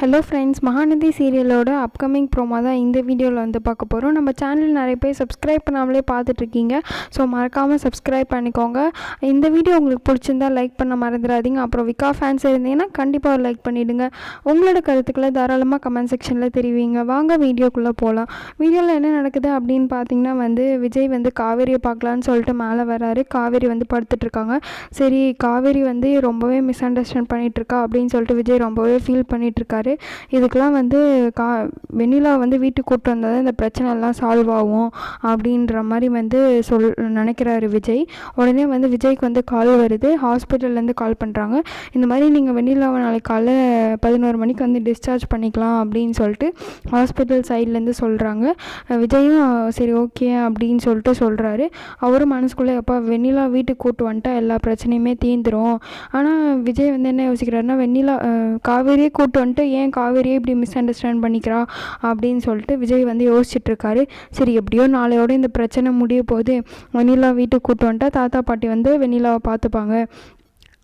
Hello friends Mahanadi சீரியலோட upcoming promo தான் இந்த வீடியோவில் வந்து பார்க்க போகிறோம் நம்ம சேனல் நிறைய பேர் சப்ஸ்கிரைப் பண்ணாமலே பார்த்துட்ருக்கீங்க ஸோ மறக்காமல் சப்ஸ்கிரைப் பண்ணிக்கோங்க. இந்த வீடியோ உங்களுக்கு பிடிச்சிருந்தா லைக் பண்ண மறந்துடாதீங்க. அப்புறம் விகா ஃபேன்ஸ் இருந்தீங்கன்னா கண்டிப்பாக ஒரு லைக் பண்ணிவிடுங்க உங்களோட கருத்துக்களை தாராளமாக கமெண்ட் செக்ஷனில் தெரிவிங்க. வாங்க வீடியோக்குள்ளே போகலாம் வீடியோவில் என்ன நடக்குது அப்படின்னு பார்த்தீங்கன்னா வந்து விஜய் வந்து காவேரியை பார்க்கலான்னு சொல்லிட்டு மேலே வராரு. காவேரி வந்து படுத்துட்ருக்காங்க சரி காவேரி வந்து ரொம்பவே மிஸ் அண்டர்ஸ்டாண்ட் பண்ணிகிட்ருக்கா அப்படின்னு சொல்லிட்டு விஜய் ரொம்பவே ஃபீல் பண்ணிகிட்ருக்காரு இதுக்கெலாம் வந்து கா வெண்ணிலா வந்து வீட்டுக்கு கூப்பிட்டு வந்தால் தான் இந்த பிரச்சனைலாம் சால்வ் ஆகும் அப்படின்ற மாதிரி வந்து சொல் நினைக்கிறாரு விஜய். உடனே வந்து விஜய்க்கு வந்து கால் வருது. ஹாஸ்பிட்டல்லேருந்து கால் பண்ணுறாங்க இந்த மாதிரி நீங்கள் வெண்ணிலாவை நாளைக்கு காலைல பதினோரு மணிக்கு வந்து டிஸ்சார்ஜ் பண்ணிக்கலாம் அப்படின்னு சொல்லிட்டு ஹாஸ்பிட்டல் சைட்லேருந்து சொல்கிறாங்க விஜயும் சரி ஓகே அப்படின்னு சொல்லிட்டு சொல்கிறாரு அவரும் மனசுக்குள்ளே எப்போ வெண்ணிலா வீட்டுக்கு கூப்பிட்டு வந்துட்டா எல்லா பிரச்சனையுமே தீந்துரும் ஆனால் விஜய் வந்து என்ன யோசிக்கிறாருன்னா வெண்ணிலா காவேரியே கூப்பிட்டு வந்துட்டு ஏன் காவேரியே இப்படி மிஸ் அண்டர்ஸ்டாண்ட் பண்ணிக்கிறா அப்படின்னு சொல்லிட்டு விஜய் வந்து யோசிச்சுட்ருக்காரு. சரி எப்படியோ நாளையோட இந்த பிரச்சனை முடிய போகுது. வெண்ணிலா வீட்டுக்கு கூப்பிட்டு வந்துட்டா தாத்தா பாட்டி வந்து வெண்ணிலாவை பார்த்துப்பாங்க.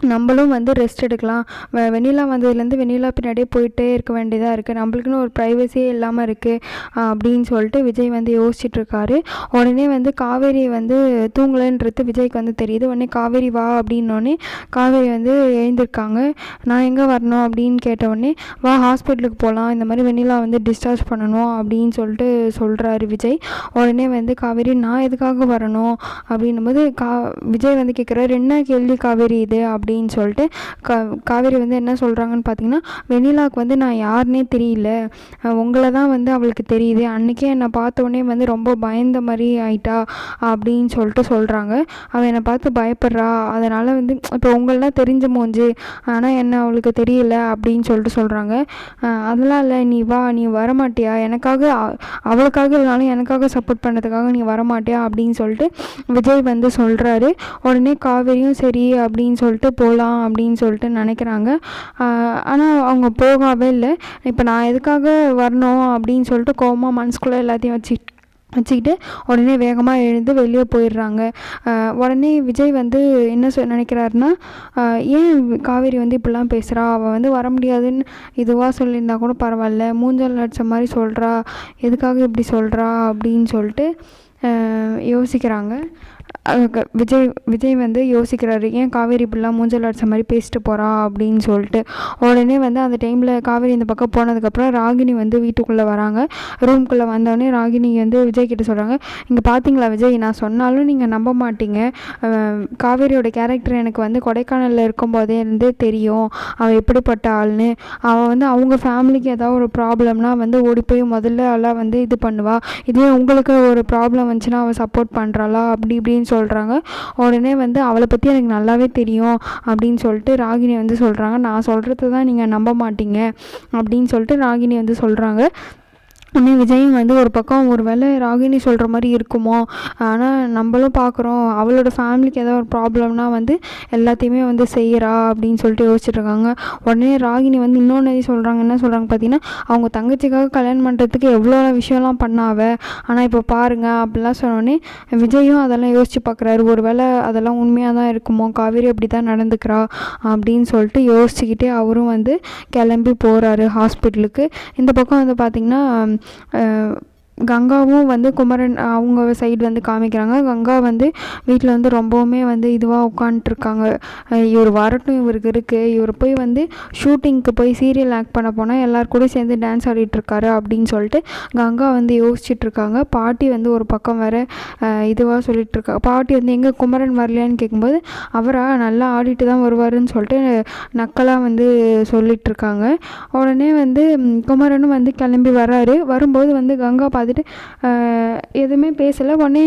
நம்மளும் வந்து ரெஸ்ட் எடுக்கலாம். வெ- வெண்ணிலா வந்ததுலேருந்து வெண்ணிலா பின்னாடியே போயிட்டே இருக்க வேண்டியதாக இருக்குது நம்மளுக்குன்னு ஒரு ப்ரைவசியே இல்லாமல் இருக்குது அப்படின்னு சொல்லிட்டு விஜய் வந்து யோசிச்சுட்ருக்காரு உடனே வந்து காவேரி வந்து தூங்கலைன்றது விஜய்க்கு வந்து தெரியுது. உடனே காவேரி வா அப்படின்னோடனே காவேரி வந்து எழுந்திருக்காங்க. நான் எங்கே வரணும் அப்படின்னு கேட்டவுடனே வா ஹாஸ்பிட்டலுக்கு போகலாம் இந்த மாதிரி வெண்ணிலா வந்து டிஸ்சார்ஜ் பண்ணணும் அப்படின்னு சொல்லிட்டு சொல்கிறாரு விஜய். உடனே வந்து காவேரி நான் எதுக்காக வரணும்? அப்படின்னும் போது கா விஜய் வந்து கேட்குறாரு என்ன கேள்வி காவேரி இது? அப்படி அப்படின்னு சொல்லிட்டு கா காவேரி வந்து என்ன சொல்கிறாங்கன்னு பார்த்தீங்கன்னா வெண்ணிலாவுக்கு வந்து நான் யாருன்னே தெரியல. உங்களை தான் வந்து அவளுக்கு தெரியுது. அன்றைக்கே என்னை பார்த்தோன்னே வந்து ரொம்ப பயந்த மாதிரி ஆயிட்டா அப்படின்னு சொல்லிட்டு சொல்கிறாங்க அவள் என்னை பார்த்து பயப்படுறா. அதனால் வந்து இப்போ உங்களெலாம் தெரிஞ்ச மூஞ்சு ஆனால் என்ன அவளுக்கு தெரியல அப்படின்னு சொல்லிட்டு சொல்கிறாங்க அதெல்லாம் இல்லை நீ வா நீ வரமாட்டியா? எனக்காக அவளுக்காக இல்லைனாலும் எனக்காக சப்போர்ட் பண்ணுறதுக்காக நீ வரமாட்டியா? அப்படின்னு சொல்லிட்டு விஜய் வந்து சொல்கிறாரு உடனே காவேரியும் சரி அப்படின்னு சொல்லிட்டு போகலாம் அப்படின்னு சொல்லிட்டு நினைக்கிறாங்க. ஆனால் அவங்க போகவே இல்லை. இப்போ நான் எதுக்காக வரணும் அப்படின்னு சொல்லிட்டு கோவமாக மனசுக்குள்ளே எல்லாத்தையும் வச்சு வச்சுக்கிட்டு உடனே வேகமாக எழுந்து வெளியே போயிடுறாங்க. உடனே விஜய் வந்து என்ன சொ நினைக்கிறாருன்னா ஏன் காவேரி வந்து இப்படிலாம் பேசுகிறா அவள் வந்து வர முடியாதுன்னு இதுவாக சொல்லியிருந்தா கூட பரவாயில்ல. மூஞ்சல் அடிச்ச மாதிரி சொல்கிறா எதுக்காக இப்படி சொல்கிறா அப்படின்னு சொல்லிட்டு யோசிக்கிறாங்க. விஜய் விஜய் வந்து யோசிக்கிறாரு ஏன் காவேரி இப்படிலாம் மூஞ்சல் அடிச்ச மாதிரி பேசிட்டு போகிறா அப்படின்னு சொல்லிட்டு. உடனே வந்து அந்த டைமில் காவேரி இந்த பக்கம் போனதுக்கப்புறம் ராகினி வந்து வீட்டுக்குள்ளே வராங்க. ரூம்குள்ளே வந்தோடனே ராகினி வந்து விஜய் கிட்ட சொல்கிறாங்க இங்கே பார்த்தீங்களா விஜய்? நான் சொன்னாலும் நீங்கள் நம்ப மாட்டீங்க. காவேரியோட கேரக்டர் எனக்கு வந்து கொடைக்கானலில் இருக்கும்போதே இருந்து தெரியும். அவள் எப்படிப்பட்ட ஆள்னு. அவள் வந்து அவங்க ஃபேமிலிக்கு ஏதாவது ஒரு ப்ராப்ளம்னா வந்து ஓடி போய் முதல்ல எல்லாம் வந்து இது பண்ணுவாள் இதுவே உங்களுக்கு ஒரு ப்ராப்ளம் வந்துச்சுன்னா அவள் சப்போர்ட் பண்ணுறாளா அப்படி இப்படின்னு சொல்கிறாங்க உடனே வந்து அவளை பற்றி எனக்கு நல்லாவே தெரியும் அப்படின்னு சொல்லிட்டு ராகினி வந்து சொல்கிறாங்க நான் சொல்கிறது தான் நீங்கள் நம்ப மாட்டீங்க அப்படின்னு சொல்லிட்டு ராகினி வந்து சொல்கிறாங்க உடனே விஜயும் வந்து ஒரு பக்கம் ஒரு வேளை ராகினி சொல்கிற மாதிரி இருக்குமோ? ஆனால் நம்மளும் பார்க்குறோம் அவளோட ஃபேமிலிக்கு ஏதாவது ஒரு ப்ராப்ளம்னா வந்து எல்லாத்தையுமே வந்து செய்கிறா அப்படின்னு சொல்லிட்டு யோசிச்சுட்ருக்காங்க உடனே ராகினி வந்து இன்னொன்று சொல்கிறாங்க என்ன சொல்கிறாங்க பார்த்தீங்கன்னா அவங்க தங்கச்சிக்காக கல்யாணம் பண்ணுறதுக்கு எவ்வளோ விஷயம்லாம் பண்ணாவ? ஆனால் இப்போ பாருங்க அப்படிலாம் சொன்னோடனே விஜயும் அதெல்லாம் யோசிச்சு பார்க்குறாரு ஒரு வேளை அதெல்லாம் உண்மையாக தான் இருக்குமோ? காவேரி அப்படி தான் நடந்துக்கிறா அப்படின்னு சொல்லிட்டு யோசிச்சுக்கிட்டே அவரும் வந்து கிளம்பி போகிறாரு ஹாஸ்பிட்டலுக்கு இந்த பக்கம் வந்து பார்த்திங்கன்னா 呃，கங்காவும் வந்து குமரன் அவங்க சைடு வந்து காமிக்கிறாங்க. கங்கா வந்து வீட்டில் வந்து ரொம்பவுமே வந்து இதுவாக உட்காந்துட்ருக்காங்க இவர் வரட்டும் இவருக்கு இருக்குது இவர் போய் வந்து ஷூட்டிங்க்கு போய் சீரியல் ஆக்ட் பண்ண போனால் எல்லார் கூட சேர்ந்து டான்ஸ் ஆடிட்டுருக்காரு அப்படின்னு சொல்லிட்டு கங்கா வந்து யோசிச்சுட்ருக்காங்க. பாட்டி வந்து ஒரு பக்கம் வேற இதுவாக சொல்லிகிட்ருக்கா பாட்டி வந்து எங்கே குமரன் வரலையான்னு கேட்கும்போது அவராக நல்லா ஆடிட்டு தான் வருவாருன்னு சொல்லிட்டு நக்கலாக வந்து சொல்லிகிட்ருக்காங்க உடனே வந்து குமரனும் வந்து கிளம்பி வராரு. வரும்போது வந்து கங்கா பார்த்துட்டு ஆஹ், எதுவுமே பேசலை. உடனே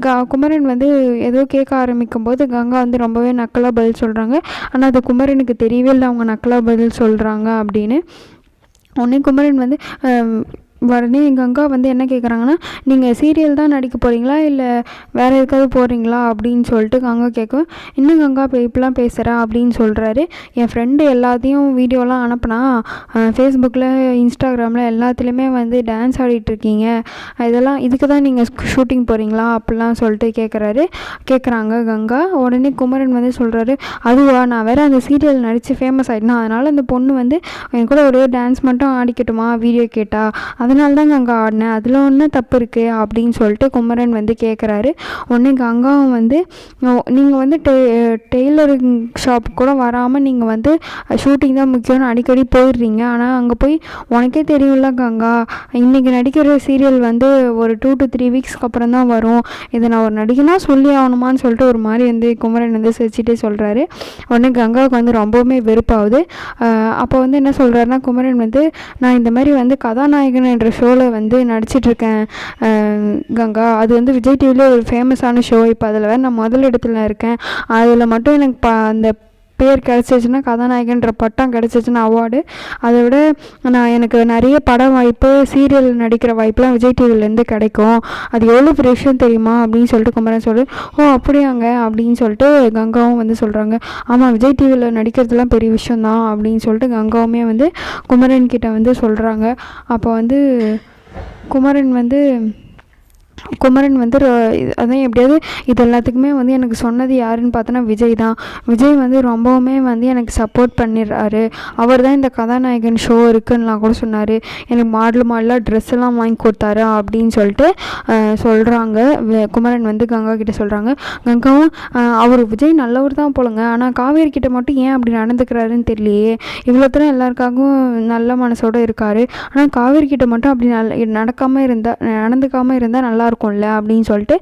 க குமரன் வந்து ஏதோ கேட்க ஆரம்பிக்கும் போது கங்கா வந்து ரொம்பவே நக்கலாக பதில் சொல்கிறாங்க ஆனால் அது குமரனுக்கு தெரியவே இல்லை. அவங்க நக்கலாக பதில் சொல்கிறாங்க அப்படின்னு. உடனே குமரன் வந்து உடனே எங்கள் கங்கா வந்து என்ன கேட்குறாங்கன்னா நீங்கள் சீரியல் தான் நடிக்க போகிறீங்களா இல்லை வேறு எதுக்காவது போகிறீங்களா அப்படின்னு சொல்லிட்டு கங்கா கேட்கும் இன்னும் கங்கா இப்போ இப்படிலாம் பேசுகிற அப்படின்னு சொல்கிறாரு என் ஃப்ரெண்டு எல்லாத்தையும் வீடியோலாம் அனுப்புனா ஃபேஸ்புக்கில் இன்ஸ்டாகிராமில் எல்லாத்துலேயுமே வந்து டான்ஸ் ஆடிட்டுருக்கீங்க இதெல்லாம் இதுக்கு தான் நீங்கள் ஷூட்டிங் போகிறீங்களா அப்படிலாம் சொல்லிட்டு கேட்குறாரு கேட்குறாங்க கங்கா. உடனே குமரன் வந்து சொல்கிறாரு அதுவா நான் வேறு அந்த சீரியல் நடித்து ஃபேமஸ் ஆகிட்டேன் அதனால் அந்த பொண்ணு வந்து என் கூட ஒரே டான்ஸ் மட்டும் ஆடிக்கட்டுமா? வீடியோ கேட்டால் அதனால தான் கங்கா ஆடினேன். அதில் ஒன்றும் தப்பு இருக்குது அப்படின்னு சொல்லிட்டு குமரன் வந்து கேட்குறாரு உடனே கங்காவும் வந்து நீங்கள் வந்து டெ டெய்லரிங் ஷாப் கூட வராமல் நீங்கள் வந்து ஷூட்டிங் தான் முக்கியம்னு அடிக்கடி போயிடுறீங்க. ஆனால் அங்கே போய் உனக்கே தெரியும்ல கங்கா. இன்றைக்கி நடிக்கிற சீரியல் வந்து ஒரு டூ டு த்ரீ வீக்ஸ்க்கு அப்புறம் தான் வரும். இதை நான் ஒரு நடிகனாக சொல்லி ஆகணுமான்னு சொல்லிட்டு ஒரு மாதிரி வந்து குமரன் வந்து சிரிச்சிட்டே சொல்கிறாரு உடனே கங்காவுக்கு வந்து ரொம்பவுமே வெறுப்பாகுது. அப்போ வந்து என்ன சொல்கிறாருன்னா குமரன் வந்து நான் இந்த மாதிரி வந்து கதாநாயகன் என்ற ஷோவில் வந்து நடிச்சிட்ருக்கேன் கங்கா. அது வந்து விஜய் டிவியில் ஒரு ஃபேமஸான ஷோ இப்போ அதில் வேறு நான் முதல் இடத்துல இருக்கேன். அதில் மட்டும் எனக்கு பா அந்த பேர் கிடச்சிச்சின்னா கதாநாயகன்ற பட்டம் கிடச்சிச்சின்னா அவார்டு அதை விட நான் எனக்கு நிறைய பட வாய்ப்பு சீரியல் நடிக்கிற வாய்ப்புலாம் விஜய் டிவிலேருந்து கிடைக்கும். அது எவ்வளோ பெரிய விஷயம் தெரியுமா அப்படின்னு சொல்லிட்டு குமரன் சொல்லு ஓ அப்படியாங்க அப்படின்னு சொல்லிட்டு கங்காவும் வந்து சொல்கிறாங்க ஆமாம் விஜய் டிவியில் நடிக்கிறதுலாம் பெரிய விஷயந்தான் அப்படின்னு சொல்லிட்டு கங்காவுமே வந்து குமரன் கிட்ட வந்து சொல்கிறாங்க அப்போ வந்து குமரன் வந்து குமரன் வந்து அதான் எப்படியாவது இது எல்லாத்துக்குமே வந்து எனக்கு சொன்னது யாருன்னு பார்த்தோன்னா விஜய் தான். விஜய் வந்து ரொம்பவுமே வந்து எனக்கு சப்போர்ட் பண்ணிடுறாரு. அவர் தான் இந்த கதாநாயகன் ஷோ இருக்குன்னுலாம் கூட சொன்னார். எனக்கு மாடல் மாடலாக ட்ரெஸ் எல்லாம் வாங்கி கொடுத்தாரு அப்படின்னு சொல்லிட்டு சொல்கிறாங்க குமரன் வந்து கங்கா கிட்டே சொல்கிறாங்க கங்காவும் அவர் விஜய் நல்லவர் தான் போலங்க. ஆனால் காவேரி கிட்ட மட்டும் ஏன் அப்படி நடந்துக்கிறாருன்னு தெரியலையே. இவ்வளோ தூரம் எல்லாருக்காகவும் நல்ல மனசோடு இருக்கார். ஆனால் காவேரி கிட்ட மட்டும் அப்படி நல்ல நடக்காமல் இருந்தால் நடந்துக்காமல் இருந்தால் நல்லா இருக்கும்ல அப்படின்னு சொல்லிட்டு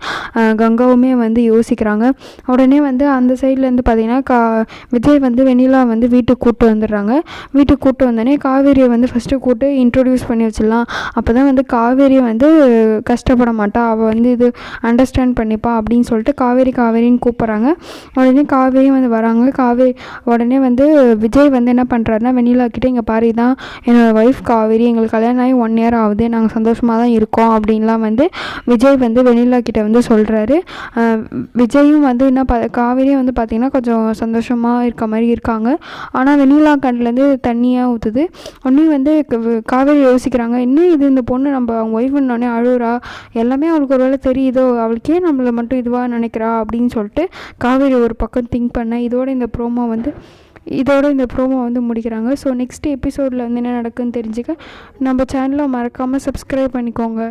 கங்காவுமே வந்து யோசிக்கிறாங்க. உடனே வந்து அந்த சைட்லேருந்து பார்த்தீங்கன்னா கா விஜய் வந்து வெண்ணிலா வந்து வீட்டுக்கு கூப்பிட்டு வந்துடுறாங்க. வீட்டுக்கு கூப்பிட்டு வந்தோடனே காவேரியை வந்து ஃபஸ்ட்டு கூப்பிட்டு இன்ட்ரொடியூஸ் பண்ணி வச்சிடலாம். அப்போ தான் வந்து காவேரி வந்து கஷ்டப்பட மாட்டா. அவள் வந்து இது அண்டர்ஸ்டாண்ட் பண்ணிப்பா அப்படின்னு சொல்லிட்டு காவேரி காவேரின்னு கூப்பிட்றாங்க. உடனே காவேரியும் வந்து வராங்க. காவேரி உடனே வந்து விஜய் வந்து என்ன பண்ணுறாருன்னா வெண்ணிலா கிட்டே இங்கே பாரு தான் என்னோடய ஒய்ஃப் காவேரி. எங்களுக்கு கல்யாணம் ஆகி ஒன் இயர் ஆகுது. நாங்கள் சந்தோஷமாக தான் இருக்கோம். அப்படின்லாம் வந்து விஜய் வந்து வெண்ணிலா கிட்ட வந்து சொல்கிறாரு விஜயும் வந்து என்ன பா காவேரியும் வந்து பார்த்திங்கன்னா கொஞ்சம் சந்தோஷமாக இருக்க மாதிரி இருக்காங்க. ஆனால் வெண்ணிலா கண்ணிலேருந்து தண்ணியாக ஊற்றுது உடனே வந்து காவேரி யோசிக்கிறாங்க இன்னும் இது? இந்த பொண்ணு நம்ம அவங்க ஒய்ஃபுன்னொடனே அழுகுறா எல்லாமே அவளுக்கு ஒரு வேலை தெரியுதோ? அவளுக்கே நம்மளை மட்டும் இதுவாக நினைக்கிறா? அப்படின்னு சொல்லிட்டு காவேரி ஒரு பக்கம் திங்க் பண்ண இதோட இந்த ப்ரோமோ வந்து இதோட இந்த ப்ரோமோ வந்து முடிக்கிறாங்க. ஸோ நெக்ஸ்ட் எபிசோடில் வந்து என்ன நடக்குன்னு தெரிஞ்சுக்க நம்ம சேனலை மறக்காமல் சப்ஸ்கிரைப் பண்ணிக்கோங்க.